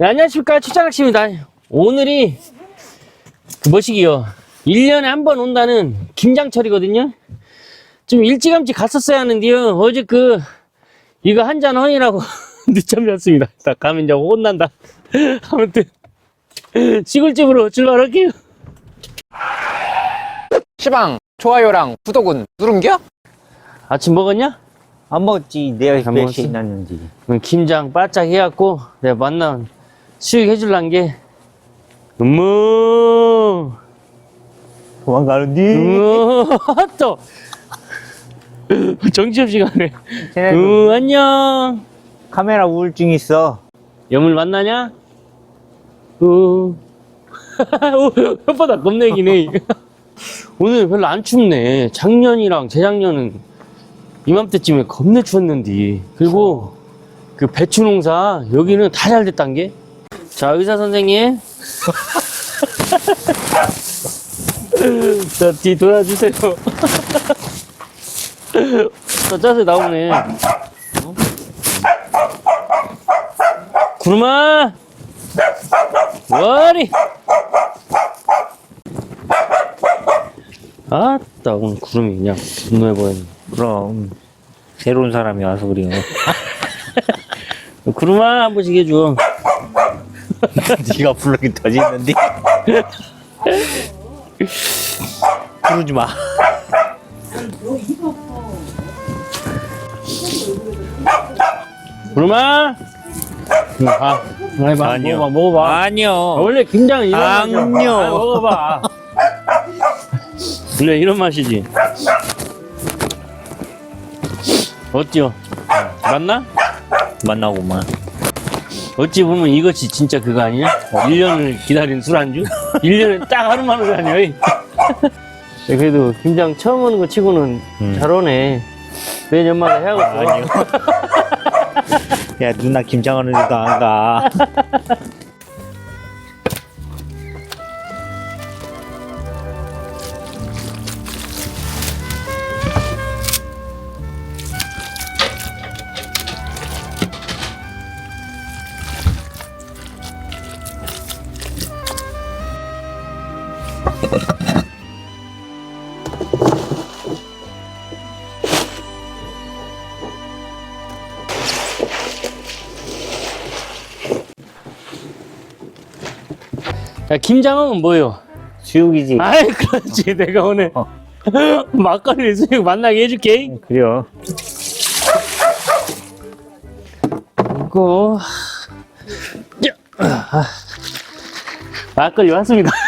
네, 안녕하십니까 추장학씨입니다 오늘이 그 뭐시기요 1년에 한 번 온다는 김장철이거든요 좀 일찌감치 갔었어야 하는데요 어제 그 이거 한잔 허니라고 늦잠 잤습니다 딱 가면 이제 혼난다 아무튼 시골집으로 출발할게요 시방 좋아요랑 구독은 누른겨? 아침 먹었냐? 안 먹었지. 내가 안몇 먹었어? 시에 났는지. 김장 바짝 해갖고 내가 만나 수육 해줄란 게 음무 도망가는디? 음, 또 정신없이 가네. 쟤네 음, 안녕. 카메라 우울증 있어. 여물 만나냐? 어. 오, 혓바닥 겁내기네. 오늘 별로 안 춥네. 작년이랑 재작년은 이맘때쯤에 겁내 추웠는데. 그리고 그 배추 농사 여기는 다 잘 됐단 게. 자, 의사 선생님. 자, 뒤 돌아주세요. 자, 짜세 나오네. 어? 구름아! 와리! 아따, 오늘 구름이 그냥 분노해 보였네. 그럼 새로운 사람이 와서 그래요. 구름아, 한 번씩 해줘. 네가 부르기 터지는데. 부르지 마. 응, 가. 해봐. 아니요. 먹어봐, 먹어봐. 아니요. 원래 김장은 이런 맛이야. 아니요. 아, 먹어봐. 원래 이런 맛이지. 어때요? 맞나? 만나고만. 어찌 보면 이것이 진짜 그거 아니냐? 1년을 기다린 술안주? 1년에 딱 하루만? 이? 그래도 김장 처음 오는 거 치고는 음. 잘 오네. 매년마다 해야겠어. 아니요. 야 누나 김장하는 데도 안 가. 야, 김장은 뭐요? 수육이지. 아이, 그렇지. 내가 오늘 어. 막걸리 수육 만나게 해줄게. 그래요. 이거. 야, 아. 막걸리 왔습니다.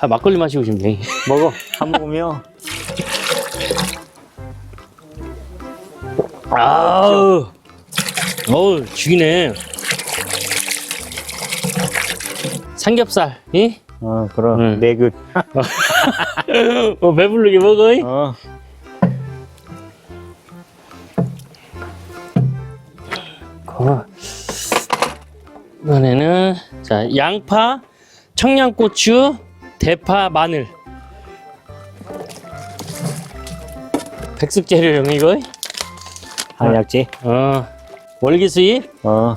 아, 막걸리 마시고 싶네. 먹어. 한 모금이요. 아우, 어우, 죽이네. 삼겹살, 예? 어 그럼 응. 내그. 어, 배부르게 먹어, 이? 어. 어. 이번에는, 자, 양파, 청양고추, 대파, 마늘. 백숙 재료용 이거? 한약지. 어, 월기수잎, 어.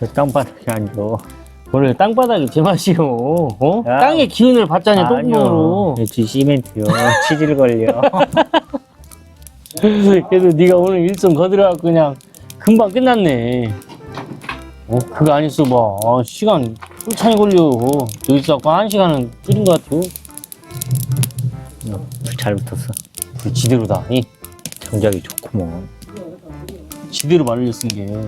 왜 땅바닥에 앉아. 원래 땅바닥이 제맛이요. 어? 야. 땅의 기운을 받자냐, 똥구멍으로. 그렇지 시멘트요. 치질 걸려. 그래도 네가 오늘 일정 거들어갖고 그냥 금방 끝났네. 어, 그거 아니었어, 봐. 아, 시간 꿀차이 걸려. 여기서 아까 한 시간은 끓인 것 같아. 잘 붙었어. 불 지대로다. 이 정작이 좋구먼. 지대로 말려 쓴 게. 어?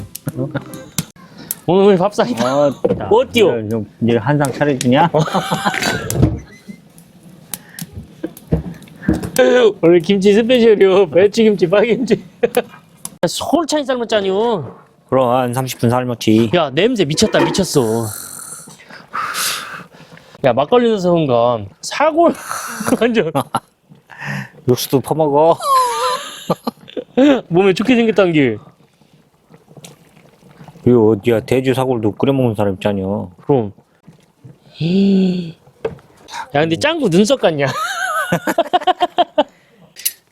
오늘 밥상이다. 어, 어때요? 내일 한상 차려주냐? 오늘 김치 스페셜이요. 배추김치, 파김치. 솔차이 삶았잖요. 그럼 한 30분 삶았지. 야, 냄새 미쳤다, 미쳤어. 야, 막걸리 넣어서 그런가. 사골, 완전 육수도 퍼먹어. 몸에 좋게 생겼다는 게. 이거 어디야? 대주 사골도 끓여 먹는 사람 있잖여. 그럼 야, 근데 짱구 눈썹 같냐?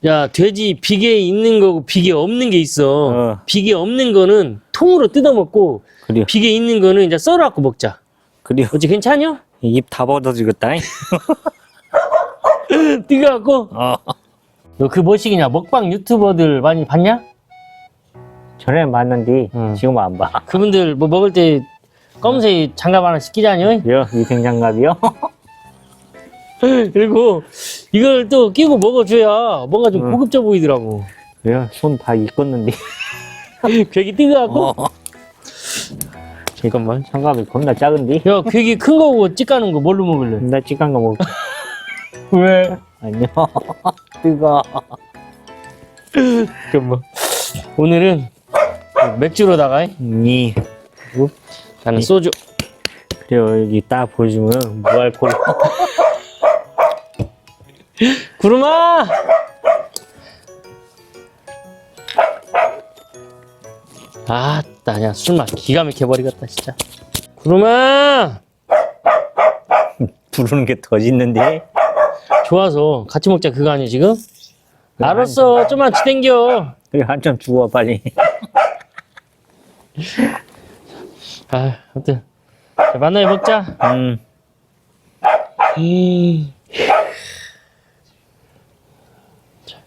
야, 돼지 비계 있는 거고 비계 없는 게 있어. 어. 비계 없는 거는 통으로 뜯어먹고 그래요. 비계 있는 거는 이제 썰어갖고 먹자. 그래요. 어찌 괜찮냐? 입다 벗어지겠다. 뜨거갖고 어. 너 그 뭐시기냐? 먹방 유튜버들 많이 봤냐? 전에 봤는데 응. 지금 안 봐. 그분들 뭐 먹을 때 검은색 장갑 하나 시키자니? 요 위생 장갑이요? 그리고 이걸 또 끼고 먹어줘야 뭔가 좀 응. 고급져 보이더라고. 요손다 익었는데. 괴기 뜨거갖고 어. 잠깐만. 장갑이 겁나 작은데. 야, 괴기 큰 거고 찌까는 거 뭘로 먹을래? 나 찌간 거 먹. 왜? 아니요. 뜨거. 잠깐만. 오늘은 맥주로다가 니. 나는 소주. 그래요 여기 딱 보시면 무알콜. 구름아! 아, 나냐 술맛 기가 막혀 버리겠다 진짜. 구름아! 부르는 게 더 짖는데. 좋아서 같이 먹자 그거 아니야 지금? 알았어 좀만 지땡겨. 그래 한참 주워 빨리. 아, 아무튼 자, 만나요 먹자. 음. 음. 자,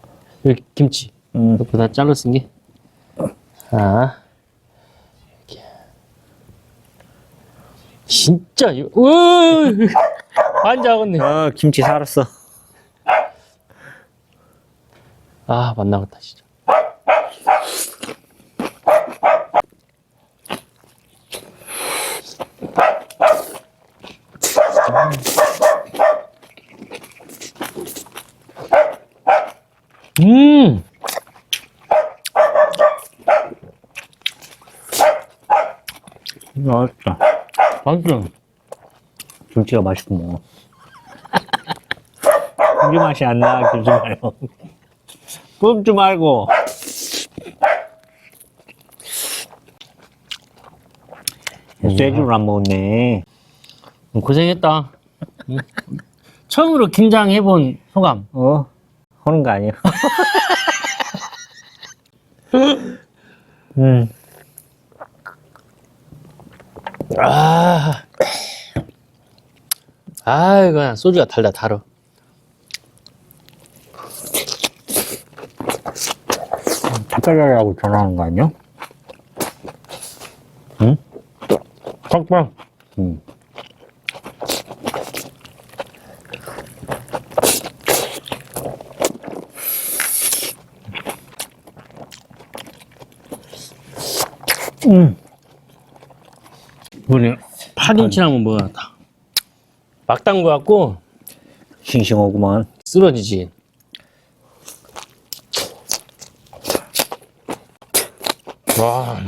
여기 김치. 음. 이거 다 잘라 쓴 게. 아. 이렇게. 진짜, 이거, 으 환장하겠네. 어 김치 살았어. 아, 만나겠다, 진짜. 음! 맛있다. 맛있어. 김치가 맛있구먼. 김치 맛이 안 나, 김치 말고. 뿜지 말고. 쇠주를 안 먹었네. 고생했다. 응? 처음으로 김장해본 소감. 어? 하는 거 아니야? 음. 아, 아, 이거 소주가 달다 달어. 닭갈비라고 전화하는 거 아니야? 닭방. 응. 이번에 파김치를 한번 먹어놨다. 막 담궈갖고 싱싱하구만. 쓰러지지. 와.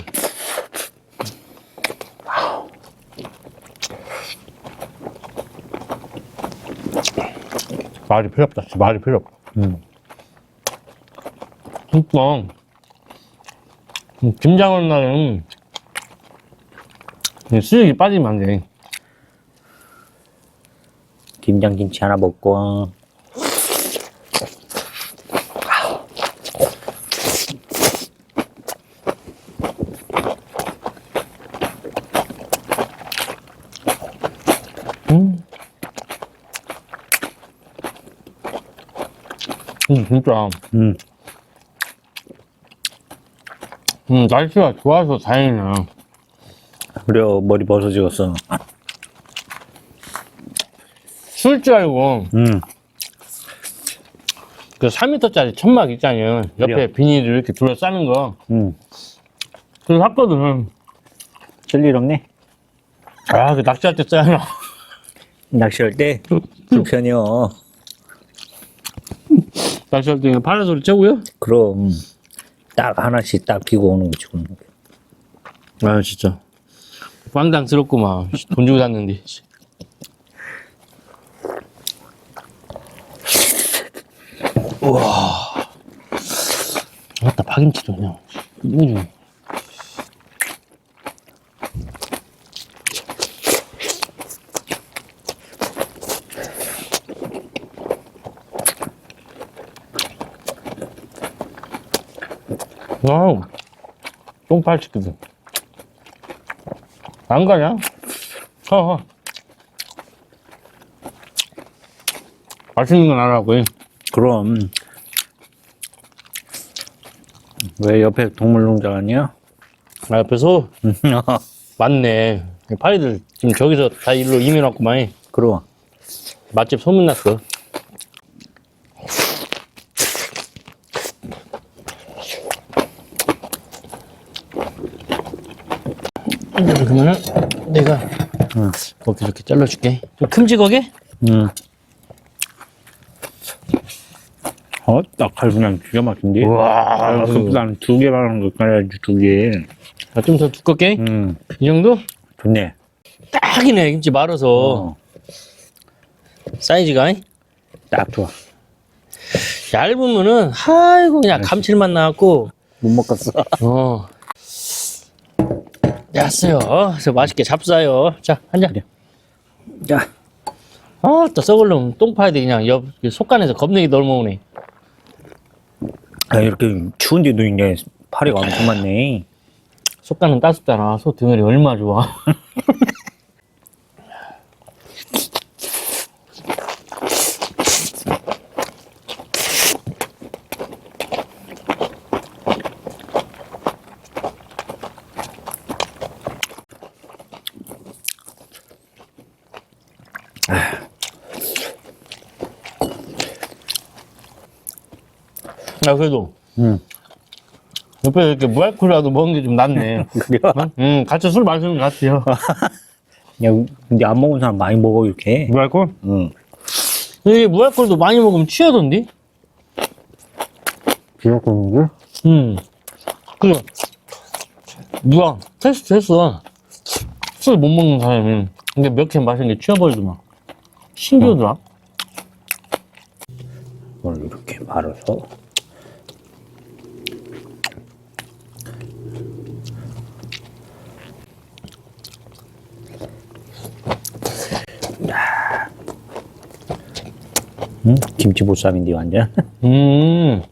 말이 필요 없다. 말이 필요 없다. 음. 진짜. 음, 김장한 날은 이 수육이 빠지면 안 돼. 김장 김치 하나 먹고. 진짜. 음. 음, 날씨가 좋아서 다행이네. 그래, 머리 벗어지겠어. 추울 줄 알고, 음. 그 3m짜리 천막 있잖아요. 옆에 그래요. 비닐을 이렇게 둘러싸는 거. 음. 그래서 샀거든. 쓸일 없네. 아, 그 낚시할 때 하나. 낚시할 때 불편해요. 낚시할 때 파라솔 채고요? 그럼 딱 하나씩 딱 비고 오는 거지. 그럼. 아, 진짜. 황당스럽구만. 돈 주고 샀는데. 씨. 우와. 맞다, 파김치도 그냥. 너무 좋 네. 아우, 똥팔 치기도. 안 가냐? 어, 어. 맛있는 건 알아고. 그럼. 왜 옆에 동물농장 아니야? 아, 옆에서 맞네. 파이들 지금 저기서 다 일로 이민 왔구만. 그럼. 맛집 소문났어. 그러면은 내가 이렇게 이렇게 잘라줄게. 좀 큼직하게? 응. 어, 딱칼 그냥 기가 막힌데? 우와. 아, 그보다는 두 개만 하는 거 깔아야지, 두 개. 아, 좀 더 두껍게? 응. 이 정도? 좋네. 딱이네. 김치 말아서 어, 사이즈가. 딱 좋아. 얇으면은 아이고 그냥 감칠맛 나갖고 못 먹겠어. 어. 얇어요. 그래서 맛있게 잡사요. 자, 한 잔. 그래. 자, 아, 또 썩을 놈 똥파야 돼, 그냥. 옆, 속간에서 겁내기 널모으네. 아, 이렇게 추운데도 이제 파리가 엄청 많네. 속간은 따숩잖아. 소 등을이 얼마나 좋아. 야, 그래도. 응. 옆에 이렇게 무알콜이라도 먹은 게 좀 낫네. 그래? 음, 같이 술 마시는 것 같아요. 야, 근데 안 먹은 사람 많이 먹어, 이렇게. 무알콜? 응. 이게 무알콜도 많이 먹으면 취하던데? 비었겠는데? 음. 그, 누가 테스트 했어. 술 못 먹는 사람이. 근데 몇 캔 마시는 게 취해버리더만. 신기하더라. 이걸 이렇게 말아서. 음, 김치보쌈인데 완전. 음.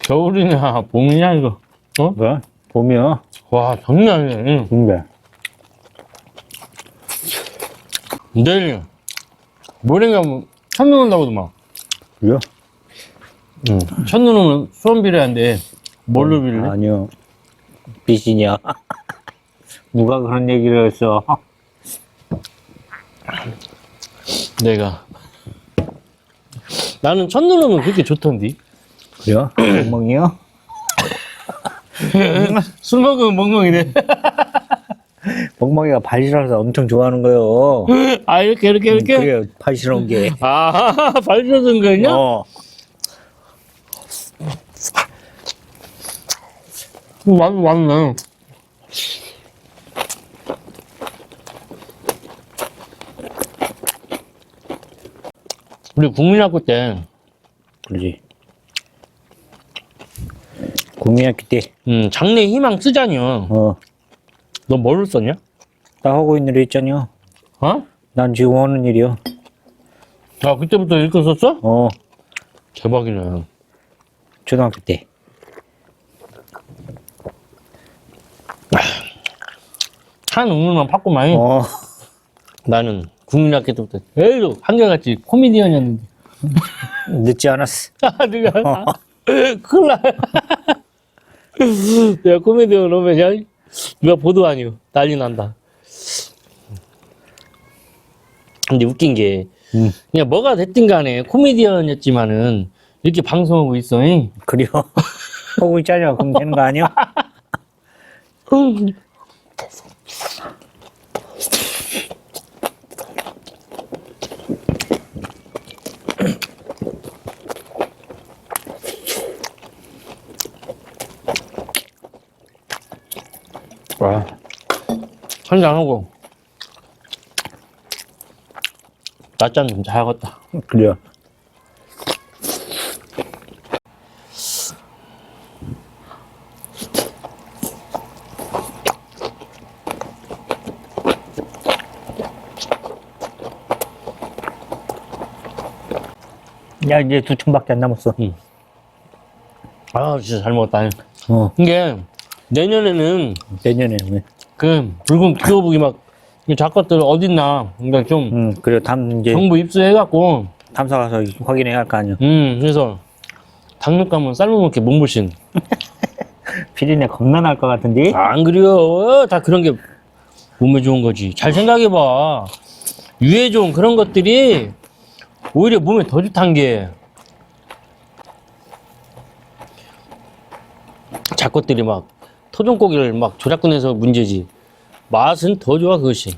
겨울이냐, 봄이냐, 이거. 어? 뭐? 봄이야. 와, 장난 아니네. 근데 내일, 모레 가면 첫눈 온다고도만. 그래? 응. 첫눈 오면 수원 비례한데, 뭘로 빌래? 아니요. 빚이냐? 누가 그런 얘기를 했어? 내가. 나는 첫눈 오면 그렇게 좋던디. 그래요? 멍멍이요? 술 먹으면 멍멍이네. 멍멍이가 발실해서 엄청 좋아하는 거요. 아, 이렇게, 이렇게, 이렇게? 그래, 발실한 게. 아, 발려든 거냐? 어. 맞, 맞네. 우리 국민학교 때, 그러지. 국민학교 때, 음, 장래 희망 쓰자니요. 어, 너 뭘로 썼냐? 나 하고 있는 일 있잖여. 어? 난 지금 하는 일이요. 아, 그때부터 이렇게 썼어? 어, 대박이네. 초등학교 때. 한 우물만 팠구만. 어, 나는 국민학교 때부터 제일 한결같이 코미디언이었는데. 늦지 않았어. 아, 네가. 아, 큰일 나. 내가 코미디언 오면 그냥 누가 보도 아니요. 난리 난다. 근데 웃긴 게, 음. 그냥 뭐가 됐든 간에 코미디언이었지만은 이렇게 방송하고 있어. 잉? 그래요? 하고 있잖여. 그럼 되는 거 아니야? 와. 한잔하고. 낮잠 좀 자야겠다. 그래요. 야, 이제 두 층밖에 안 남았어. 아, 진짜 잘 먹었다. 어, 이게 내년에는 내년에. 왜? 그 붉은 기어북이 막 작것들 어딨나. 그러니까 좀 응, 그래, 담, 이제, 정부 입수해갖고, 탐사 가서 확인해야 할 거 아니야. 음, 그래서 당뇨 가면 삶아먹게 몸보신. 피디네 겁나 날 것 같은데? 안 그래요. 다 그런 게 몸에 좋은 거지. 잘 생각해봐. 유해 좋은 그런 것들이 오히려 몸에 더 좋단 게. 작것들이 막 토종고기를 막 조작꾼해서 문제지. 맛은 더 좋아 그것이.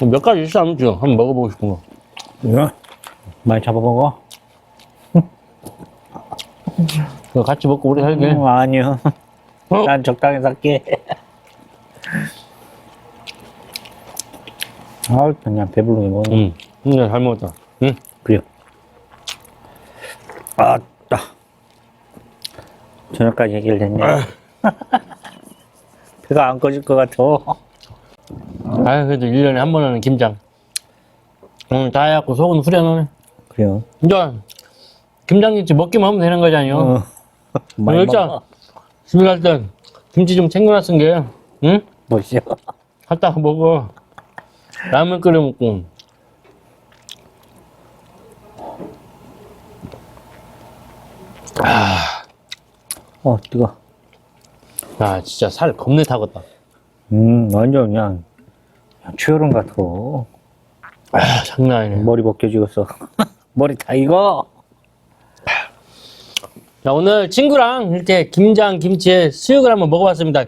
몇 가지 있어 아무튼 한번 먹어보고 싶은 거. 야, 많이 잡아먹어? 같이 먹고 오래 살게. 음, 아니요. 어? 난 적당히 살게. 아, 그냥 배부르게 먹네. 응. 응, 잘 먹었다. 응. 그래요. 아따. 저녁까지 얘기를 했네. 배가 안 꺼질 것 같아. 아 그래도 1년에 한번 하는 김장. 오늘 다 해갖고 속은 후련하네. 그래요. 이제 김장김치 먹기만 하면 되는 거잖아요. 어. 많이 일단 먹어. 집에 갈 땐 김치 좀 챙겨놨은 게, 응? 뭐시오? 갔다가 먹어. 라면 끓여 먹고. 어, 뜨거. 아, 진짜 살 겁내 타겠다. 음, 완전 그냥, 그냥 추여름 같아. 아, 장난 아니네. 머리 벗겨지겠어. 머리 다 익어. 자, 오늘 친구랑 이렇게 김장, 김치에 수육을 한번 먹어봤습니다.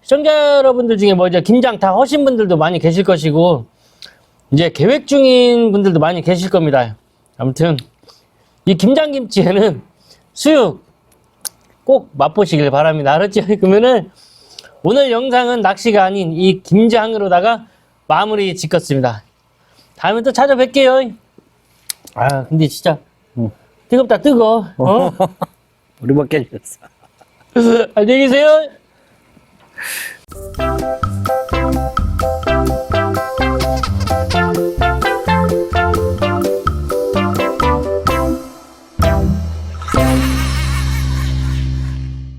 시청자 여러분들 중에 뭐 이제 김장 다 하신 분들도 많이 계실 것이고, 이제 계획 중인 분들도 많이 계실 겁니다. 아무튼, 이 김장 김치에는 수육 꼭 맛보시길 바랍니다. 알았죠? 그러면은, 오늘 영상은 낚시가 아닌 이 김장으로다가 마무리 짓겠습니다. 다음에 또 찾아뵐게요. 아, 근데 진짜, 응. 뜨겁다, 뜨거. 어? 머리 벗겨지겠어. 안녕히 계세요.